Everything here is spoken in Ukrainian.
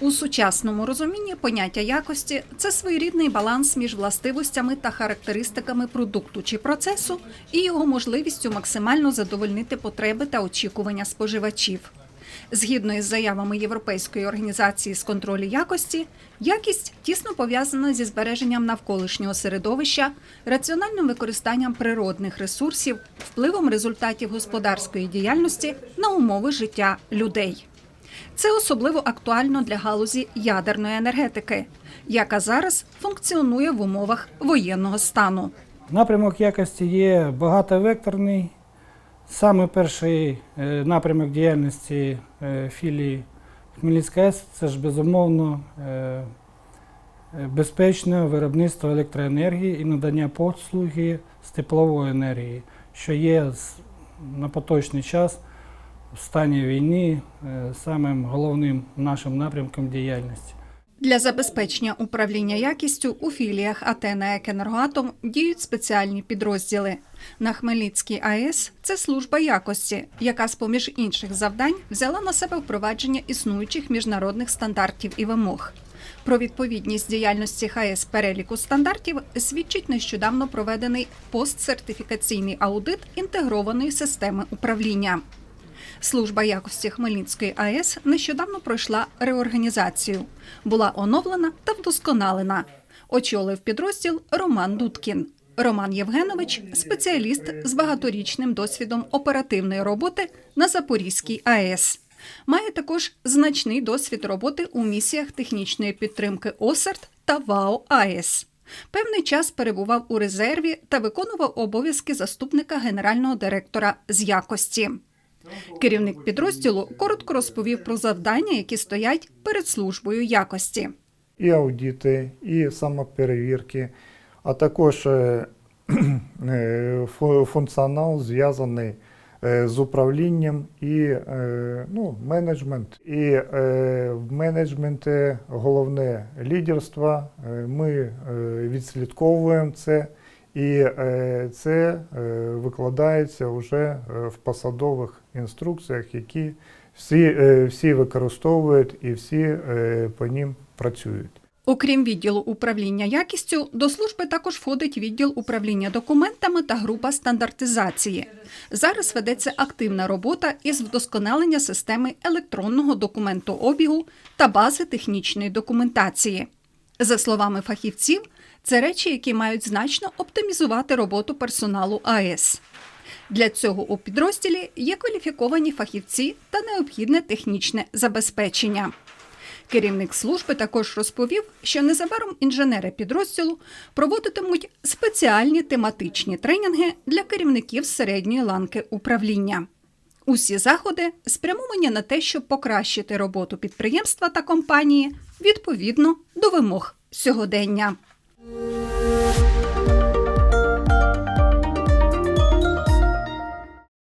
У сучасному розумінні поняття якості це своєрідний баланс між властивостями та характеристиками продукту чи процесу і його можливістю максимально задовольнити потреби та очікування споживачів. Згідно із заявами Європейської організації з контролю якості, якість тісно пов'язана зі збереженням навколишнього середовища, раціональним використанням природних ресурсів, впливом результатів господарської діяльності на умови життя людей. Це особливо актуально для галузі ядерної енергетики, яка зараз функціонує в умовах воєнного стану. Напрямок якості є багатовекторний. Саме перший е, напрямок діяльності е, філії Хмельницька АЕС – це ж безумовно е, безпечне виробництво електроенергії і надання послуги з теплової енергії, що є на поточний час в стані війни е, самим головним нашим напрямком діяльності. Для забезпечення управління якістю у філіях АТ на «Екенергоатом» діють спеціальні підрозділи. На Хмельницькій АЕС це служба якості, яка з поміж інших завдань взяла на себе впровадження існуючих міжнародних стандартів і вимог. Про відповідність діяльності ХАЕС переліку стандартів свідчить нещодавно проведений постсертифікаційний аудит інтегрованої системи управління. Служба якості Хмельницької АЕС нещодавно пройшла реорганізацію, була оновлена та вдосконалена. Очолив підрозділ Роман Дудкін. Роман Євгенович спеціаліст з багаторічним досвідом оперативної роботи на Запорізькій АЕС. Має також значний досвід роботи у місіях технічної підтримки ОСЕРТ та ВАО АЕС. Певний час перебував у резерві та виконував обов'язки заступника генерального директора з якості. Керівник підрозділу коротко розповів про завдання, які стоять перед службою якості. і аудити, і самоперевірки, а також е, е, фу- функціонал зв'язаний е, з управлінням і ну, менеджмент. І в менеджменті головне лідерство. Ми відслідковуємо це. І це викладається вже в посадових інструкціях, які всі, е, всі використовують і всі е, по ним працюють. Окрім відділу управління якістю, до служби також входить відділ управління документами та група стандартизації. Зараз ведеться активна робота із вдосконалення системи електронного документообігу та бази технічної документації. За словами фахівців, це речі, які мають значно оптимізувати роботу персоналу АЕС. Для цього у підрозділі є кваліфіковані фахівці та необхідне технічне забезпечення. Керівник служби також розповів, що незабаром інженери підрозділу проводитимуть спеціальні тематичні тренінги для керівників середньої ланки управління. Усі заходи спрямовані на те, щоб покращити роботу підприємства та компанії відповідно до вимог сьогодення.